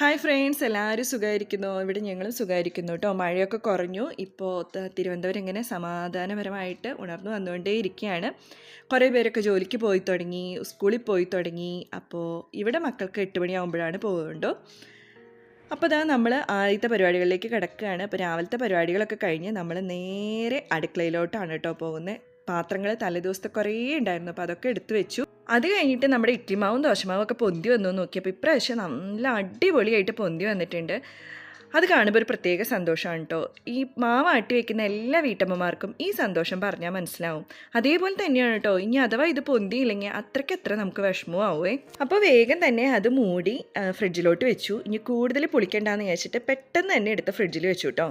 Hi friends എല്ലാവരും സുഖമായിരിക്കുന്നു. ഇവിടെ ഞങ്ങളും സുഖമായിരിക്കുന്നു കേട്ടോ. മഴയൊക്കെ കുറഞ്ഞു. ഇപ്പോൾ തിരുവനന്തപുരം ഇങ്ങനെ സമാധാനപരമായിട്ട് ഉണർന്നു വന്നുകൊണ്ടേ ഇരിക്കുകയാണ് കുറേ പേരൊക്കെ ജോലിക്ക് പോയി തുടങ്ങി സ്കൂളിൽ പോയി തുടങ്ങി. അപ്പോൾ ഇവിടെ മക്കൾക്ക് എട്ട് മണിയാകുമ്പോഴാണ് പോകുന്നുണ്ടോ അപ്പോൾ ഇതാ നമ്മൾ ആദ്യത്തെ പരിപാടികളിലേക്ക് കിടക്കുകയാണ്. അപ്പോൾ രാവിലത്തെ പരിപാടികളൊക്കെ കഴിഞ്ഞ് നമ്മൾ നേരെ അടുക്കളയിലോട്ടാണ് കേട്ടോ പോകുന്നത്. പാത്രങ്ങൾ തലേദിവസത്തെ കുറേ ഉണ്ടായിരുന്നു. അപ്പോൾ അതൊക്കെ എടുത്തു വെച്ചു. അത് കഴിഞ്ഞിട്ട് നമ്മുടെ ഇഡ്ലിമാവും ദോശമാവും ഒക്കെ പൊന്തി വന്നു നോക്കിയപ്പോൾ ഇപ്രാവശ്യം നല്ല അടിപൊളിയായിട്ട് പൊന്തി വന്നിട്ടുണ്ട്. അത് കാണുമ്പോൾ ഒരു പ്രത്യേക സന്തോഷമാണ് കേട്ടോ. ഈ മാവ് ആട്ടി വെക്കുന്ന എല്ലാ വീട്ടമ്മമാർക്കും ഈ സന്തോഷം പറഞ്ഞാൽ മനസ്സിലാവും. അതേപോലെ തന്നെയാണ് കേട്ടോ. ഇനി അഥവാ ഇത് പൊന്തിയില്ലെങ്കിൽ അത്രയ്ക്ക് എത്ര നമുക്ക് വിഷമവും ആവുമേ അപ്പോൾ വേഗം തന്നെ അത് മൂടി ഫ്രിഡ്ജിലോട്ട് വെച്ചു. ഇനി കൂടുതൽ പുളിക്കണ്ടെന്ന് വിചാരിച്ചിട്ട് പെട്ടെന്ന് തന്നെ എടുത്ത് ഫ്രിഡ്ജിൽ വെച്ചു കേട്ടോ.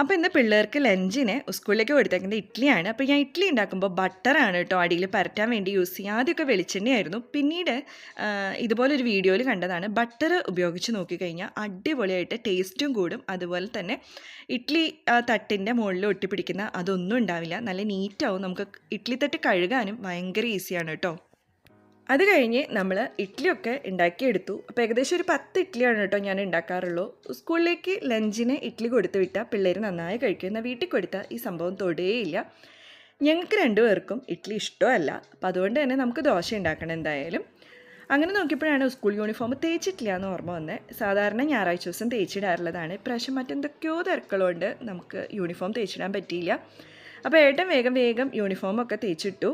അപ്പോൾ ഇന്ന് പിള്ളേർക്ക് ലഞ്ചിന് സ്കൂളിലേക്ക് കൊടുത്തേക്കുന്നത് ഇഡ്ഡലിയാണ് അപ്പോൾ ഞാൻ ഇഡ്ഡലി ഉണ്ടാക്കുമ്പോൾ ബട്ടറാണ് കേട്ടോ അടിയിൽ പരറ്റാൻ വേണ്ടി യൂസ് ചെയ്യുക. ആദ്യമൊക്കെ വെളിച്ചെണ്ണയായിരുന്നു. പിന്നീട് ഇതുപോലൊരു വീഡിയോയിൽ കണ്ടതാണ്. ബട്ടർ ഉപയോഗിച്ച് നോക്കിക്കഴിഞ്ഞാൽ അടിപൊളിയായിട്ട് ടേസ്റ്റും കൂടും. അതുപോലെ തന്നെ ഇഡ്ഡലി തട്ടിന്റെ മുകളിൽ ഒട്ടിപ്പിടിക്കുന്ന അതൊന്നും ഉണ്ടാവില്ല. നല്ല നീറ്റാവും. നമുക്ക് ഇഡ്ഡലി തട്ട് കഴുകാനും ഭയങ്കര ഈസിയാണ് കേട്ടോ. അത് കഴിഞ്ഞ് നമ്മൾ ഇഡ്ഡലിയൊക്കെ ഉണ്ടാക്കിയെടുത്തു. അപ്പോൾ ഏകദേശം ഒരു പത്ത് ഇഡ്ഡലിയാണ് കേട്ടോ ഞാൻ ഉണ്ടാക്കാറുള്ളൂ. സ്കൂളിലേക്ക് ലഞ്ചിന് ഇഡ്ഡലി കൊടുത്തു വിട്ടാൽ പിള്ളേർ നന്നായി കഴിക്കും. എന്നാൽ വീട്ടിൽ കൊടുത്താൽ ഈ സംഭവം തൊടുകയില്ല ഞങ്ങൾക്ക് രണ്ടുപേർക്കും ഇഡ്ഡലി ഇഷ്ടമല്ല. അപ്പോൾ അതുകൊണ്ട് തന്നെ നമുക്ക് ദോശ ഉണ്ടാക്കണം എന്തായാലും. അങ്ങനെ നോക്കിയപ്പോഴാണ് സ്കൂൾ യൂണിഫോം തേച്ചിട്ടില്ല എന്ന് ഓർമ്മ വന്നത് സാധാരണ ഞായറാഴ്ച ദിവസം തേച്ചിടാറുള്ളതാണ്. ഇപ്രാവശ്യം മറ്റെന്തൊക്കെയോ തിരക്കുകളുണ്ട്. നമുക്ക് യൂണിഫോം തേച്ചിടാൻ പറ്റിയില്ല. അപ്പോൾ ഏട്ടൻ വേഗം വേഗം യൂണിഫോമൊക്കെ തേച്ചിട്ടു.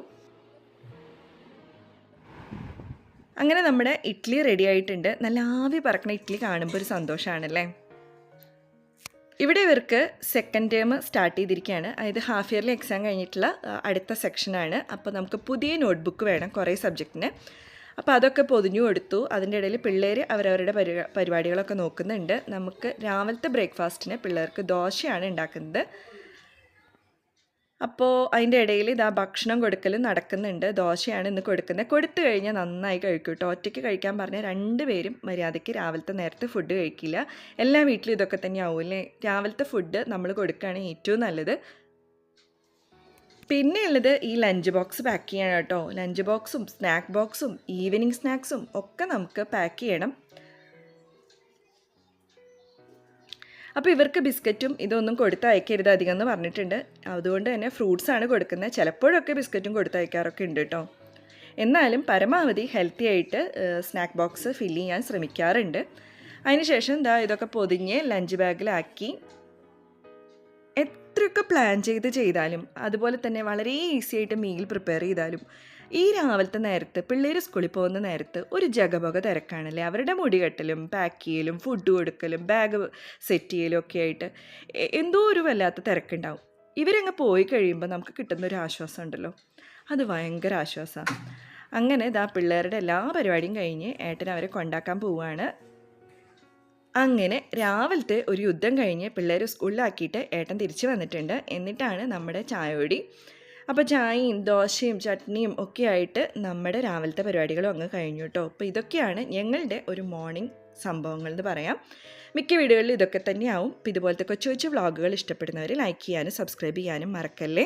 അങ്ങനെ നമ്മുടെ ഇഡ്ഡലി റെഡി ആയിട്ടുണ്ട്. നല്ല ആവി പറക്കണ ഇഡ്ഡലി കാണുമ്പോൾ ഒരു സന്തോഷമാണല്ലേ ഇവിടെ ഇവർക്ക് സെക്കൻഡ് ടേം സ്റ്റാർട്ട് ചെയ്തിരിക്കുകയാണ്. അതായത് ഹാഫ് ഇയർലി എക്സാം കഴിഞ്ഞിട്ടുള്ള അടുത്ത സെക്ഷനാണ് അപ്പോൾ നമുക്ക് പുതിയ നോട്ട്ബുക്ക് വേണം കുറേ സബ്ജക്റ്റിന് അപ്പോൾ അതൊക്കെ പൊതിഞ്ഞു കൊടുത്തു അതിന്റെ ഇടയിൽ പിള്ളേർ അവരവരുടെ പരി പരിപാടികളൊക്കെ നോക്കുന്നുണ്ട്. നമുക്ക് രാവിലത്തെ ബ്രേക്ക്ഫാസ്റ്റിന് പിള്ളേർക്ക് ദോശയാണ് ഉണ്ടാക്കുന്നത്. അപ്പോൾ അതിന്റെ ഇടയിൽ ഇതാ ഭക്ഷണം കൊടുക്കലും നടക്കുന്നുണ്ട്. ദോശയാണ് ഇന്ന് കൊടുക്കുന്നത്. കൊടുത്തു കഴിഞ്ഞാൽ നന്നായി കഴിക്കും കേട്ടോ ഒറ്റയ്ക്ക് കഴിക്കാൻ പറഞ്ഞാൽ രണ്ടുപേരും മര്യാദയ്ക്ക് രാവിലത്തെ നേരത്തെ ഫുഡ് കഴിക്കില്ല. എല്ലാ വീട്ടിലും ഇതൊക്കെ തന്നെ ആവുമല്ലേ രാവിലത്തെ ഫുഡ് നമ്മൾ കൊടുക്കുകയാണ് ഏറ്റവും നല്ലത്. പിന്നെ ഉള്ളത് ഈ ലഞ്ച് ബോക്സ് പാക്ക് ചെയ്യണം കേട്ടോ ലഞ്ച് ബോക്സും സ്നാക്ക് ബോക്സും ഈവനിങ് സ്നാക്സും ഒക്കെ നമുക്ക് പാക്ക് ചെയ്യണം. അപ്പോൾ ഇവർക്ക് ബിസ്ക്കറ്റും ഇതൊന്നും കൊടുത്തയക്കരുത് അധികം എന്ന് പറഞ്ഞിട്ടുണ്ട്. അതുകൊണ്ട് തന്നെ ഫ്രൂട്ട്സാണ് കൊടുക്കുന്നത്. ചിലപ്പോഴൊക്കെ ബിസ്ക്കറ്റും കൊടുത്തയക്കാറൊക്കെ ഉണ്ട് കേട്ടോ. എന്നാലും പരമാവധി ഹെൽത്തി ആയിട്ട് സ്നാക്ക് ബോക്സ് ഫില്ല് ചെയ്യാൻ ശ്രമിക്കാറുണ്ട്. അതിനുശേഷം ദാ ഇതൊക്കെ പൊതിഞ്ഞ് ലഞ്ച് ബാഗിലാക്കി എത്രയൊക്കെ പ്ലാൻ ചെയ്ത് ചെയ്താലും അതുപോലെ തന്നെ വളരെ ഈസി ആയിട്ട് മീൽ പ്രിപ്പയർ ചെയ്താലും ഈ രാവിലത്തെ നേരത്ത് പിള്ളേർ സ്കൂളിൽ പോകുന്ന നേരത്ത് ഒരു ജഗപക തിരക്കാണല്ലേ? അവരുടെ മുടി കെട്ടലും പാക്ക് ചെയ്യലും ഫുഡ് കൊടുക്കലും ബാഗ് സെറ്റ് ചെയ്യലും ഒക്കെ ആയിട്ട് എന്തോ ഒരു വല്ലാത്ത തിരക്കുണ്ടാവും. ഇവരങ്ങ് പോയി കഴിയുമ്പോൾ നമുക്ക് കിട്ടുന്ന ഒരു ആശ്വാസം ഉണ്ടല്ലോ. അത് ഭയങ്കര ആശ്വാസമാണ് അങ്ങനെ ഇതാ പിള്ളേരുടെ എല്ലാ പരിപാടിയും കഴിഞ്ഞ് ഏട്ടൻ അവരെ കൊണ്ടാക്കാൻ പോവുകയാണ് അങ്ങനെ രാവിലത്തെ ഒരു യുദ്ധം കഴിഞ്ഞ് പിള്ളേർ സ്കൂളിലാക്കിയിട്ട് ഏട്ടൻ തിരിച്ചു വന്നിട്ടുണ്ട്. എന്നിട്ടാണ് നമ്മുടെ ചായയോടി അപ്പോൾ ചായയും ദോശയും ചട്നിയും ഒക്കെ ആയിട്ട് നമ്മുടെ രാവിലത്തെ പരിപാടികളും അങ്ങ് കഴിഞ്ഞു കേട്ടോ അപ്പോൾ ഇതൊക്കെയാണ് ഞങ്ങളുടെ ഒരു മോർണിംഗ് സംഭവങ്ങൾ എന്ന് പറയാം. മിക്ക വീഡിയോകളിൽ ഇതൊക്കെ തന്നെയാവും. ഇതുപോലത്തെ കൊച്ചു കൊച്ചു വ്ളോഗുകൾ ഇഷ്ടപ്പെടുന്നവർ ലൈക്ക് ചെയ്യാനും സബ്സ്ക്രൈബ് ചെയ്യാനും മറക്കല്ലേ?